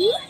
Ready?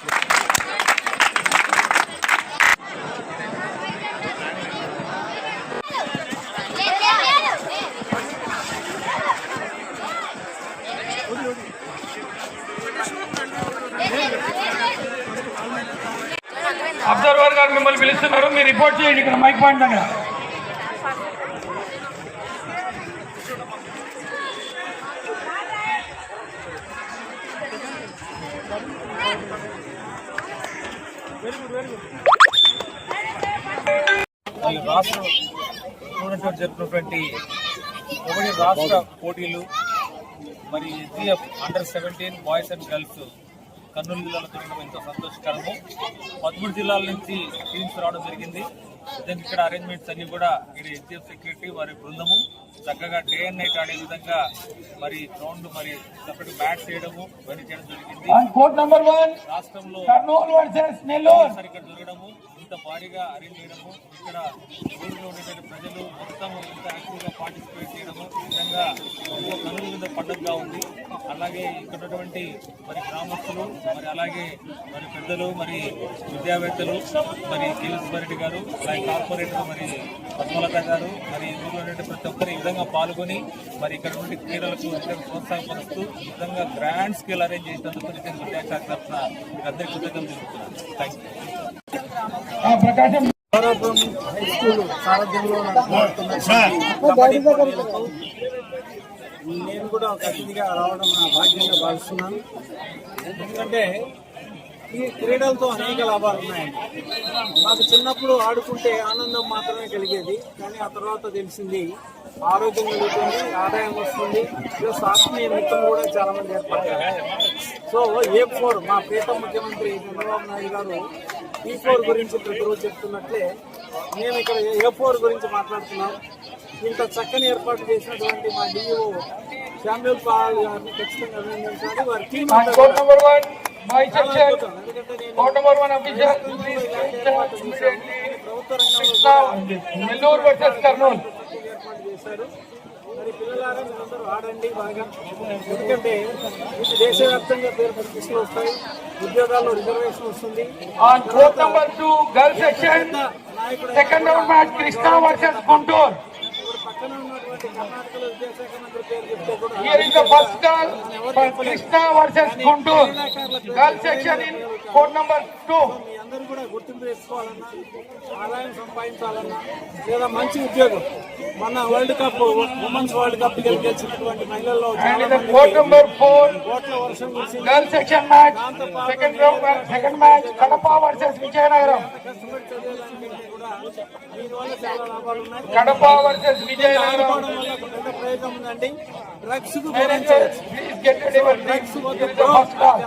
Observer గారు మిమ్మల్ని పిలుస్తున్నారు. మీరు రిపోర్ట్ చేయండి. ఇక్కడ మైక్ పాయింట్ దగ్గర ఈ రాష్ట్రం టూర్నమెంట్ జరుపుకున్నటువంటి ఒకటి రాష్ట్ర పోటీలు మరి SGF under seventeen boys and girls Kurnool జిల్లాలో జరగడం ఎంతో సంతోషకరము. పదమూడు జిల్లాల నుంచి టీమ్స్ రావడం జరిగింది. దానికి ఇక్కడ అరేంజ్మెంట్స్ అన్ని కూడా ఇక్కడ ఎస్జిఎఫ్ సెక్రటరీ వారి బృందము. చక్కగా డే అండ్ నైట్ ఆడే విధంగా మరి గ్రౌండ్ మరి సపరేట్ మ్యాచ్ చేయడము ఇవన్నీ చేయడం జరిగింది. రాష్ట్రంలో ఇక్కడ జరగడము ఇంత భారీగా అరేంజ్ చేయడము ఇక్కడ ఊరిలో ఉండేటువంటి ప్రజలు మొత్తం ఇంత యాక్టివ్గా పార్టిసిపేట్ చేయడము నిజంగా ఎంతో కనుల మీద పండుగగా ఉంది అలాగే ఇక్కడ ఉన్నటువంటి మరి గ్రామస్తులు మరి అలాగే మరి పెద్దలు మరి విద్యావేత్తలు మరి కిల్స్ రెడ్డి గారు అలాగే కార్పొరేటర్ మరి పద్మలత గారు మరి ఉన్నటువంటి ప్రతి ఒక్కరు ఈ విధంగా పాల్గొని మరి ఇక్కడ నుండి క్రీడలకు ప్రోత్సాహపరుస్తూ నిజంగా గ్రాండ్ స్కేల్ అరేంజ్ చేసినందుకు నిజంగా విద్యాశాఖ తరఫున అందరికీ కృతజ్ఞతలు తెలుపుతున్నాను. థ్యాంక్ యూ హై స్కూల్ సారథ్యంలో నడుపుతున్న నేను కూడా ఒక అతిథిగా రావడం నా భాగ్యంగా భావిస్తున్నాను. ఎందుకంటే ఈ క్రీడలతో అనేక లాభాలు ఉన్నాయండి. మాకు చిన్నప్పుడు ఆడుకుంటే ఆనందం మాత్రమే కలిగేది కానీ ఆ తర్వాత తెలిసింది ఆరోగ్యం కలుగుతుంది ఆదాయం వస్తుంది ప్లస్ ఆత్మీయ మిత్రులు కూడా చాలా మంది ఏర్పడతారు సో ఏ ఫోర్ మా ప్రీతం ముఖ్యమంత్రి చంద్రబాబు నాయుడు గారు ఈ ఫోర్ గురించి ప్రతిరోజు చెప్తున్నట్లే మేము ఇక్కడ ఏ ఫోర్ గురించి మాట్లాడుతున్నాం. ఇంత చక్కని ఏర్పాటు చేసినటువంటి మా డిఈఓ శామ్యుల్ పాల్ గారిని ఖచ్చితంగా అభినందించాలి. వారి టీం ప్రభుత్వ రంగంలో నెల్లూరు వర్సెస్ కర్నూలు ఏర్పాటు చేశారు. మరి పిల్లలారా మీరందరూ ఆడండి బాగా. ఎందుకంటే ఇది దేశవ్యాప్తంగా పేరు ప్రతిష్టలు వస్తాయి ఉద్యోగాల్లో రిజర్వేషన్ వస్తుంది. Girl section second round match Krishna versus Guntur పక్కన ఉన్నటువంటి కర్ణాటకలో విద్యాశాఖ మంత్రి పేరు చెప్తే కూడా Here is the first girl for Krishna four number two మీ అందరూ కూడా గుర్తింపు చేసుకోవాలన్నా ఆదాయం సంపాదించాలన్నా లేదా మంచి ఉద్యోగం. మన world cup women's world cup గెలిచినటువంటి మహిళల్లో వర్షం second second match Kadapa versus Vizianagaram. Kadapa versus Vizianagaram. ప్రయోజనం ఉందండి. డ్రగ్స్ డ్రగ్స్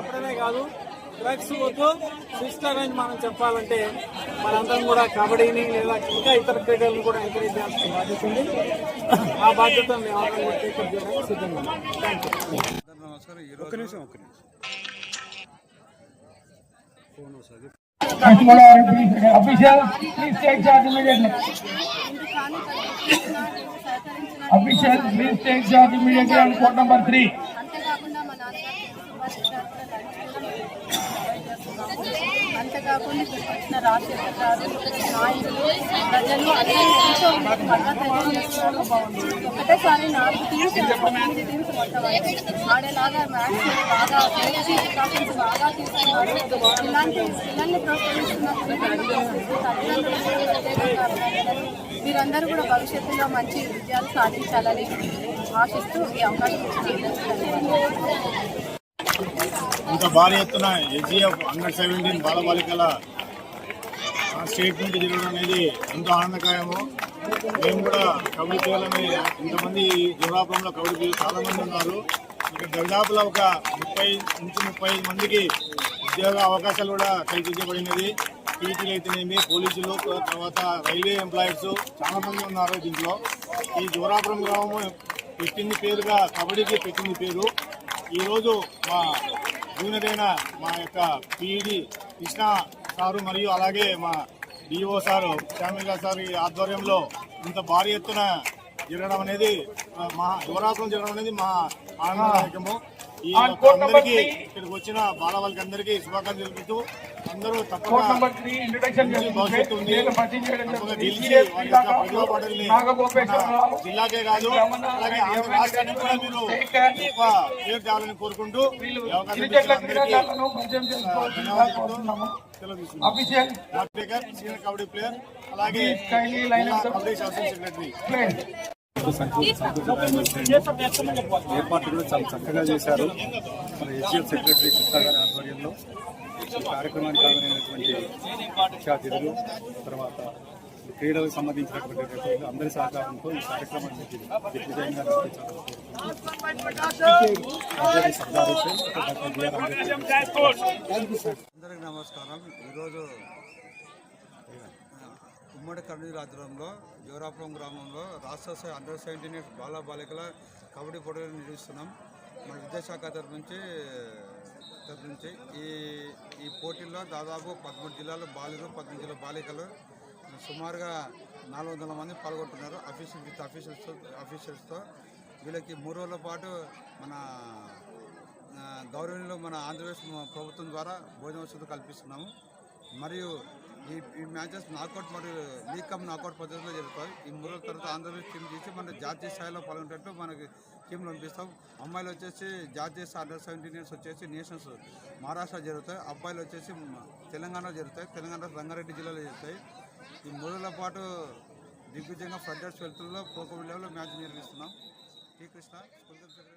ఎప్పుడనే కాదు. డ్రగ్స్ వద్దు. సిస్టర్ అని మనం చెప్పాలంటే మనందరం కూడా కబడ్డీని లేదా ఇంకా ఇతర క్రీడలను కూడా ఎంకరేజ్ చేయాల్సిన బాధ్యత ఉంది. ఆ బాధ్యత మేము అందరం కూడా టేకప్ చేయడానికి సిద్ధంగా three. అంతేకాకుండా మా నాన్నగారు సుభాష్ చంద్రబోస్ గారు కూడా నడుచుకోవడం అంతేకాకుండా కాకుండా ఇక్కడికి వచ్చిన నాయకులు ప్రజలు అందరూ పండుగ ఒకటేసారి నాలుగు టీమ్స్ తొమ్మిది టీమ్స్ మొత్తం ఆడేలాగా మ్యాచ్ బాగా ప్రికాషన్స్ బాగా తీసుకున్నారు. ఇలాంటి పిల్లల్ని ప్రోత్సహిస్తున్నారు మీరందరూ కూడా భవిష్యత్తులో మంచి విజయాలు సాధించాలని ఆశిస్తూ ఈ అవకాశం ఇంత భారీ ఎత్తున ఎస్జిఎఫ్ అండర్ సెవెంటీన్ బాలబాలికల స్టేట్మెంట్ స్టేట్ నుండి జరగడం అనేది ఎంతో ఆనందకరము మేము కూడా కబడ్డీ చేయాలని ఇంతమంది దుర్గాపురంలో కబడ్డీ ప్లేయర్లు చాలా మంది ఉన్నారు. ఇక్కడ దరిదాపులో ఒక ముప్పై నుంచి ముప్పై మందికి ఉద్యోగ అవకాశాలు కూడా కల్పించబడినది. టీటీలు అయితేనేమి పోలీసులు తర్వాత రైల్వే ఎంప్లాయీస్ చాలా మంది ఉన్నారు దీంట్లో. ఈ దూరాపురం గ్రామము పెట్టింది పేరుగా కబడ్డీకి పెట్టింది పేరు. ఈరోజు మా జూనియర్ అయిన మా యొక్క పిఈడి కృష్ణ సారు మరియు అలాగే మా డిఓ సారు శ్యామిగా సార్ ఈ ఆధ్వర్యంలో ఇంత భారీ ఎత్తున జరగడం అనేది మా యువరాత్రం జరగడం అనేది మా ఆనందదాయకము ఈ అందరికీ. ఇక్కడికి వచ్చిన బాలవాళ్ళకి అందరికీ శుభాకాంక్షలు తెలుపుతూ అందరూ జిల్లాకే కాదు అలాగే ఆంధ్ర రాష్ట్రానికి కూడా మీరు గొప్ప పేరు తేవాలని కోరుకుంటూ కబడ్డీ ప్లేయర్ అలాగే కబడ్డీ సెక్రటరీ. కూడా చాలా చక్కగా చేశారు. మన హెచ్ఎఫ్ సెక్రటరీ గారి ఆధ్వర్యంలో. కార్యక్రమానికి హాజరైనటువంటి ముఖ్యాతిథులు తర్వాత క్రీడలకు సంబంధించినటువంటి అందరి సహకారంతో ఈ కార్యక్రమాన్ని దిగ్విజయంగా అందరికి నమస్కారం. ఈరోజు ఉమ్మడి కర్నూలు రాజ్యంలో జోరాపురం గ్రామంలో రాష్ట్ర అండర్ సెవెంటీన్ బాల బాలికల కబడ్డీ పోటీలు నిర్వహిస్తున్నాం. మన విద్యాశాఖ తరఫు నుంచి తరఫు నుంచి ఈ ఈ పోటీల్లో దాదాపు పదమూడు జిల్లాలో బాలురు పద్దెనిమిది జిల్లా బాలికలు సుమారుగా నాలుగు వందల మంది పాల్గొంటున్నారు అఫీషియల్ విత్ అఫీషియల్స్తో అఫీషియల్స్తో. వీళ్ళకి మూడు రోజుల పాటు మన ఆ, గౌరవనీయులు మన ఆంధ్రప్రదేశ్ ప్రభుత్వం ద్వారా భోజన వసతులు కల్పిస్తున్నాము. మరియు ఈ ఈ మ్యాచెస్ నాకౌట్ మరియు లీగ్ కమ్ నాకౌట్ పద్ధతిలో జరుగుతాయి. ఈ మూడు రోజుల తర్వాత ఆంధ్రప్రదేశ్ టీం చేసి మన జాతీయ స్థాయిలో పాల్గొనేటట్టు మనకి టీంలు పంపిస్తాం అమ్మాయిలు వచ్చేసి జాతీయ అండర్ సెవెంటీన్ ఇయర్స్ వచ్చేసి నేషన్స్ మహారాష్ట్ర జరుగుతాయి. అబ్బాయిలు వచ్చేసి తెలంగాణ జరుగుతాయి. తెలంగాణ రంగారెడ్డి జిల్లాలో జరుగుతాయి. ఈ మూడు రోజుల పాటు దిగ్విజయంగా ఫ్రంటర్స్ వెళ్తుల్లో పోకో కబడ్డీ మ్యాచ్ నిర్వహిస్తున్నాం. శ్రీకృష్ణ కృష్ణ స్కూల్